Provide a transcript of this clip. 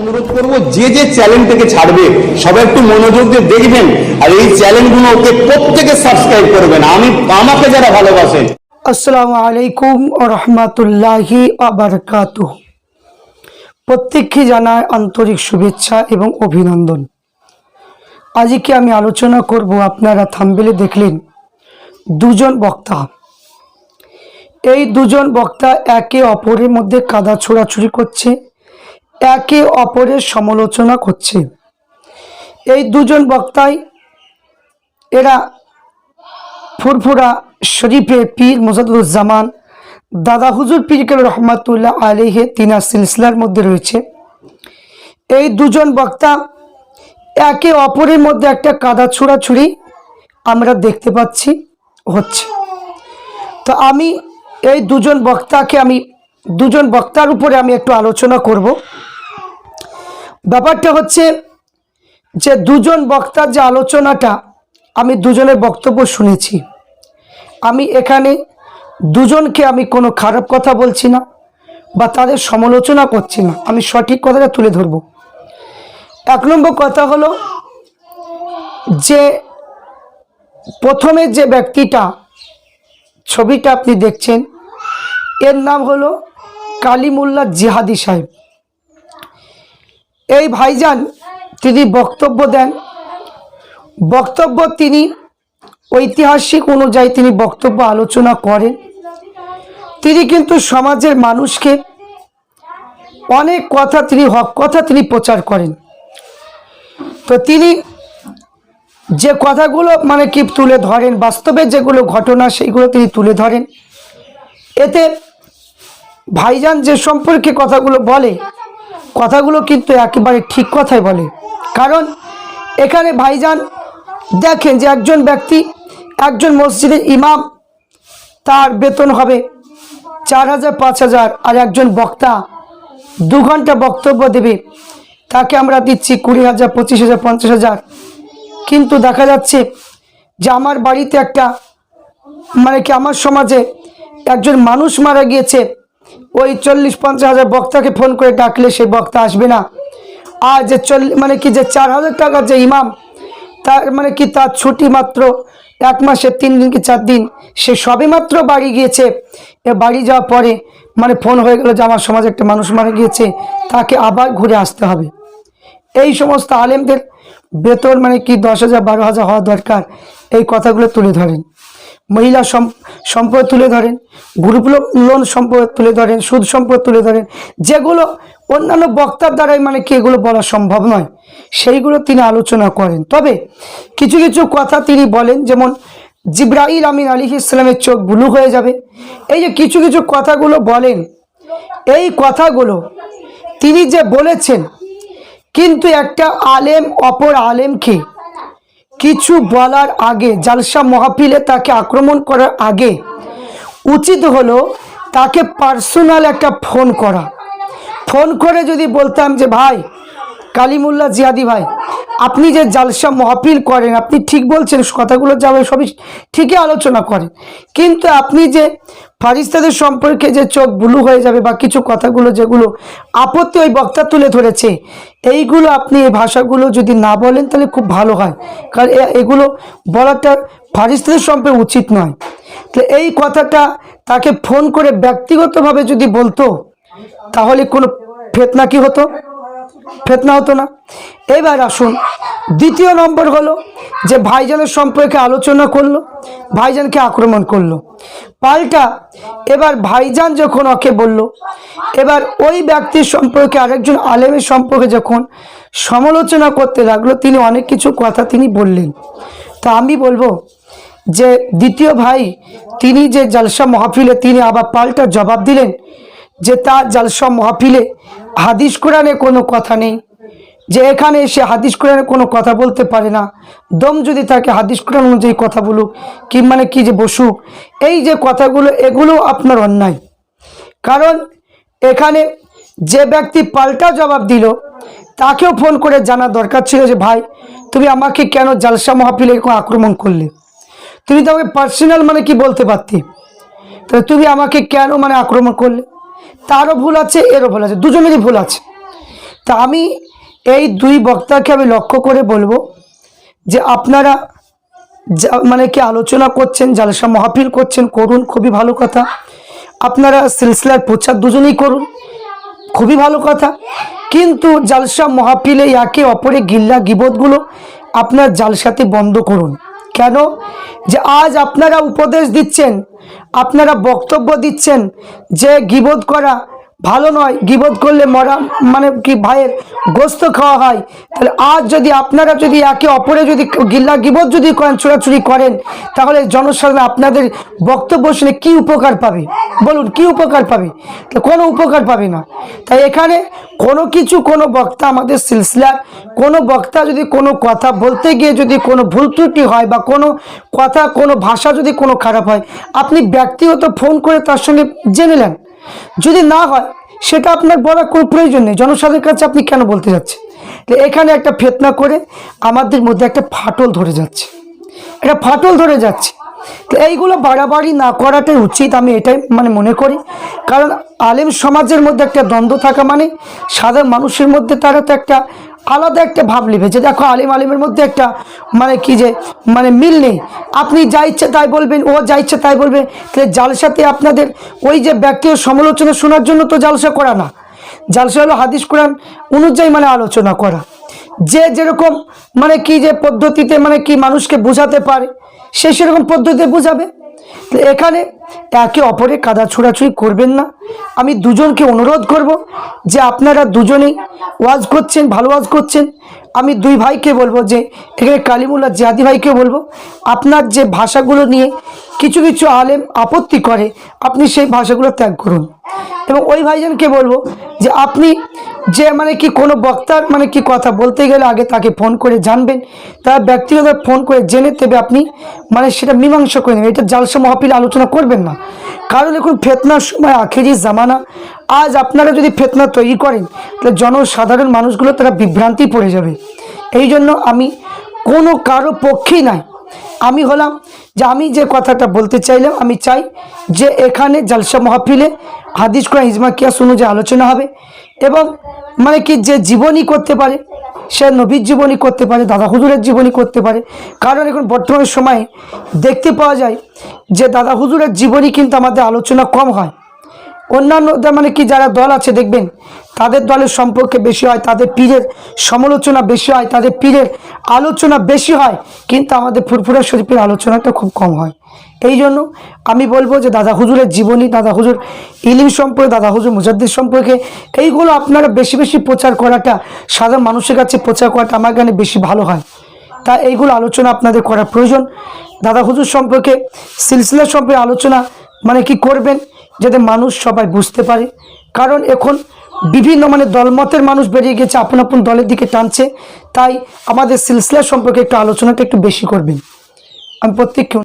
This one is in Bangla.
অনুরোধ করব, যে যে চ্যানেলটাকে ছাড়বে, সবাই একটু মনোযোগ দিয়ে দেখবেন, আর এই চ্যানেলগুলো ওকে প্রত্যেকে সাবস্ক্রাইব করবেন। আমি, আমাকে যারা ভালোবাসেন আসসালামু আলাইকুম রহমতুল্লাহি আবরকাত প্রত্যেককে জানায় আন্তরিক শুভেচ্ছা এবং অভিনন্দন। আজকে আমি আলোচনা করব, আপনারা থাম্বেলে দেখলেন, দুজন বক্তা। এই দুজন বক্তা একে অপরের মধ্যে কাদা ছোড়াছুড়ি করছে একে অপরের সমালোচনা করছে। এই দুজন বক্তাই এরা ফুরফুরা শরীফে পীর মুজাদুজ্জামান দাদা হুজুর পীরকেল রহমাতুল্লাহ আলিহে তিনা সিলসিলার মধ্যে রয়েছে। এই দুজন বক্তা একে অপরের মধ্যে একটা কাদা ছুড়াছুড়ি আমরা দেখতে পাচ্ছি, হচ্ছে। তো আমি এই দুজন বক্তাকে আমি, দুজন বক্তার উপরে আমি একটু আলোচনা করব। ব্যাপারটা হচ্ছে যে দুজন বক্তার যে আলোচনাটা আমি দুজনের বক্তব্য শুনেছি। আমি এখানে দুজনকে আমি কোনো খারাপ কথা বলছি না বা তাদের সমালোচনা করছি না। আমি সঠিক কথাটা তুলে ধরব। এক নম্বর কথা হলো যে প্রথমে যে ব্যক্তিটা ছবিটা আপনি দেখছেন, এর নাম হলো কালিমুল্লাহ জিহাদি সাহেব। এই ভাইজান তিনি বক্তব্য দেন, বক্তব্য তিনি ঐতিহাসিক অনুযায়ী তিনি বক্তব্য আলোচনা করেন। তিনি কিন্তু সমাজের মানুষকে অনেক কথা তিনি হক, কথা তিনি প্রচার করেন। তো তিনি যে কথাগুলো মানে কি তুলে ধরেন, বাস্তবে যেগুলো ঘটনা সেইগুলো তিনি তুলে ধরেন। এতে ভাইজান যে সম্পর্কে কথাগুলো বলে কথাগুলো কিন্তু একেবারে ঠিক কথাই বলে। কারণ এখানে ভাইজান দেখেন যে একজন ব্যক্তি একজন মসজিদের ইমাম, তার বেতন হবে চার হাজার, পাঁচ হাজার, আর একজন বক্তা দু ঘণ্টা বক্তব্য দেবে। তাকে আমরা দিচ্ছি কুড়ি হাজার, পঁচিশ হাজার, পঞ্চাশ হাজার। কিন্তু দেখা যাচ্ছে যে আমার বাড়িতে একটা মানে কি আমার সমাজে একজন মানুষ মারা গিয়েছে ওই চল্লিশ পঞ্চাশ হাজার বক্তাকে ফোন করে ডাকলে সেই বক্তা আসবে না। আর যে চল্লিশ মানে কি যে চার হাজার টাকার যে ইমাম, তার মানে কি তার ছুটি মাত্র এক মাসে তিন দিন কি চার দিন, সে সবে মাত্র বাড়ি গিয়েছে। বাড়ি যাওয়ার পরে মানে ফোন হয়ে গেলো যে আমার সমাজে একটা মানুষ মারা গিয়েছে, তাকে আবার ঘুরে আসতে হবে। এই সমস্ত আলেমদের বেতন মানে কি দশ হাজার, বারো হাজার হওয়া দরকার, এই কথাগুলো তুলে ধরেন। মহিলা সম- সম্পদ তুলে ধরেন গ্রুপ লোন সম্পদ তুলে ধরেন, সুদ সম্পদ তুলে ধরেন, যেগুলো অন্যান্য বক্তার দ্বারাই মানে কি এগুলো বলা সম্ভব নয়, সেইগুলো তিনি আলোচনা করেন। তবে কিছু কিছু কথা তিনি বলেন, যেমন জিব্রাহিল আমিন আলী ইসলামের চোখ ব্লু হয়ে যাবে। এই যে কিছু কিছু কথাগুলো বলেন, এই কথাগুলো তিনি যে বলেছেন, কিন্তু একটা আলেম অপর আলেমকে কিছু বলার আগে, জালসা মহাপিলে তাকে আক্রমণ করার আগে উচিত হলো তাকে পার্সোনাল একটা ফোন করা। ফোন করে যদি বলতাম যে, ভাই কালিমুল্লা জিয়াদি ভাই আপনি যে জালসা মহাফিল করেন, আপনি ঠিক বলছেন, কথাগুলো যাবে, সবই ঠিকই আলোচনা করেন। কিন্তু আপনি যে ফারিস্তাদের সম্পর্কে যে চোখ ব্লু হয়ে যাবে বা কিছু কথাগুলো যেগুলো আপত্তি ওই বক্তা তুলে ধরেছে, এইগুলো আপনি এই ভাষাগুলো যদি না বলেন তাহলে খুব ভালো হয়। কারণ এগুলো বলাটা ফারিস্তাদের সম্পর্কে উচিত নয়। তো এই কথাটা তাকে ফোন করে ব্যক্তিগতভাবে যদি বলতো, তাহলে কোনো ফেতনা কি হতো? ফেতনা হতো না। এবার আসুন, দ্বিতীয় নম্বর হলো যে ভাইজানের সম্পর্কে আলোচনা করল, ভাইজানকে আক্রমণ করল। পাল্টা এবার ভাইজান যখন ওকে বলল, এবার ওই ব্যক্তির সম্পর্কে আরেকজন আলেমের সম্পর্কে যখন সমালোচনা করতে লাগল, তিনি অনেক কিছু কথা তিনি বললেন। তো আমি বলব যে দ্বিতীয় ভাই, তিনি যে জালসা মহাফিলে তিনি আবার পাল্টা জবাব দিলেন যে তার জালসা মহাফিলে হাদিস কোরআনে কোনো কথা নেই। যে এখানে এসে হাদিস কোরআনে কোনো কথা বলতে পারে না। দম যদি তাকে হাদিস কোরআন অনুযায়ী কথা বলুক, কি মানে কি যে বসুক, এই যে কথাগুলো, এগুলো আপনার অন্যায়। কারণ এখানে যে ব্যক্তি পাল্টা জবাব দিল, তাকেও ফোন করে জানা দরকার ছিল যে, ভাই, তুমি আমাকে কেন জালসা এরকম আক্রমণ করলে? তুমি তো আমাকে পার্সোনাল মানে কি বলতে পারতে? তাহলে তুমি আমাকে কেন মানে আক্রমণ করলে? তারও ভুল আছে, এরও ভুল আছে, দুজনেরই ভুল আছে। তা আমি এই দুই বক্তাকে আমি লক্ষ্য করে বলব যে আপনারা যা- মানে কি আলোচনা করছেন জালসা মহাফিল করছেন, করুন, খুবই ভালো কথা। আপনারা সিলসিলার প্রচার দুজনেই করুন, খুবই ভালো কথা। কিন্তু জালসা মহাফিলে একে অপরে গিল্লা গিবতগুলো আপনার জালসাতে বন্ধ করুন। কেন? যে আজ আপনারা উপদেশ দিচ্ছেন আপনারা বক্তব্য দিচ্ছেন যে গিবোধ করা ভালো নয় গিবত করলে মরা মানে কি ভাইয়ের গোস্ত খাওয়া হয়। তাহলে আজ যদি আপনারা যদি একে অপরে যদি গিল্লা গিবত যদি করেন, চোরাচুরি করেন, তাহলে জনসাধারণ আপনাদের বক্তব্য শুনে কী উপকার পাবে? বলুন, কি উপকার পাবে? কোনো উপকার পাবে না। তাই এখানে কোনো কিছু, কোনো বক্তা আমাদের সিলসিলার, কোনো বক্তা যদি কোনো কথা বলতে গিয়ে যদি কোনো ভুল ত্রুটি হয় বা কোনো কথা, কোনো ভাষা যদি কোনো খারাপ হয়, আপনি ব্যক্তিগত ফোন করে তার সঙ্গে জেনে নেন। যদি না হয়, সেটা আপনার বলার কোনো প্রয়োজন নেই। জনসাধারণের কাছে আপনি কেন বলতে যাচ্ছেন? তো এখানে একটা ফেতনা করে আমাদের মধ্যে একটা ফাটল ধরে যাচ্ছে। একটা ফাটল ধরে যাচ্ছে। তো এইগুলো বাড়াবাড়ি না করাটাই উচিত আমি এটাই মানে মনে করি। কারণ আলেম সমাজের মধ্যে একটা দ্বন্দ্ব থাকা মানে সাধারণ মানুষের মধ্যে তারা তো একটা আলাদা একটা ভাব নেবে যে দেখো আলিম আলিমের মধ্যে একটা মানে কি যে মানে মিল নেই। আপনি যা ইচ্ছে তাই বলবেন, ও যা ইচ্ছে তাই বলবে। তাহলে জালসাতে আপনাদের ওই যে ব্যক্তির সমালোচনা শোনার জন্য তো জালসা করা না। জালসা হলো হাদিস কোরআন অনুযায়ী মানে আলোচনা করা। যে যেরকম মানে কি যে পদ্ধতিতে মানে কি মানুষকে বোঝাতে পারে, সে সেরকম পদ্ধতিতে বোঝাবে। এখানে একে অপরে কাদা ছোড়াছুড়ি করবেন না। আমি দুজনকে অনুরোধ করব যে আপনারা দুজনেই ওয়াজ করছেন, ভালো ওয়াজ করছেন। আমি দুই ভাইকে বলব যে, এখানে কালিমুল্লা জিয়াদি ভাইকে বলব, আপনার যে ভাষাগুলো নিয়ে কিছু কিছু আলেম আপত্তি করে, আপনি সেই ভাষাগুলো ত্যাগ করুন। এবং ওই ভাইজানকে বলব যে আপনি যে মানে কি কোনো বক্তার মানে কি কথা বলতে গেলে আগে তাকে ফোন করে জানবেন, তার ব্যক্তিগত ফোন করে জেনে তবে আপনি মানে সেটা মীমাংসা করে নেবেন। এটা জালসা মহাপিল আলোচনা করবেন না। কারণ এখন ফেতনার সময় আখেরি জামানা, আজ আপনারা যদি ফেতনা তৈরি করেন, তাহলে জনসাধারণ মানুষগুলো তারা বিভ্রান্তি পড়ে যাবে। এই জন্য আমি কোনো কারও পক্ষেই নাই আমি হলাম যে আমি যে কথাটা বলতে চাইলাম, আমি চাই যে এখানে জলসা মহাফিলে হাদিস কোরআন ইজমা কিয়াস অনুযায়ী আলোচনা হবে এবং মানে কি যে জীবনী করতে পারে, সে নবীর জীবনী করতে পারে, দাদা হুজুরের জীবনী করতে পারে। কারণ এখন বর্তমান সময়ে দেখতে পাওয়া যায় যে দাদা হুজুরের জীবনী কিন্তু আমাদের আলোচনা কম হয়। অন্যান্য মানে কি যারা দল আছে দেখবেন, তাদের দলের সম্পর্কে বেশি হয়, তাদের পীরের সমালোচনা বেশি হয়, তাদের পীরের আলোচনা বেশি হয়, কিন্তু আমাদের ফুরফুরা শরীফের আলোচনাটা খুব কম হয়। এই জন্য আমি বলব যে দাদা হুজুরের জীবনী, দাদা হুজুর ইলিম সম্পর্কে, দাদা হুজুর মুজাদ্দিদ সম্পর্কে, এইগুলো আপনারা বেশি বেশি প্রচার করাটা, সাধারণ মানুষের কাছে প্রচার করাটা আমার গানে বেশি ভালো হয়। তা এইগুলো আলোচনা আপনাদের করা প্রয়োজন। দাদা হুজুর সম্পর্কে, সিলসিলা সম্পর্কে আলোচনা মানে কি করবেন? যাতে মানুষ সবাই বুঝতে পারে। কারণ এখন বিভিন্ন মানে দলমতের মানুষ বেরিয়ে গেছে, আপন আপন দলের দিকে টানছে। তাই আমাদের সিলসিলা সম্পর্কে একটু আলোচনাটা একটু বেশি করবেন। আমি প্রত্যেককে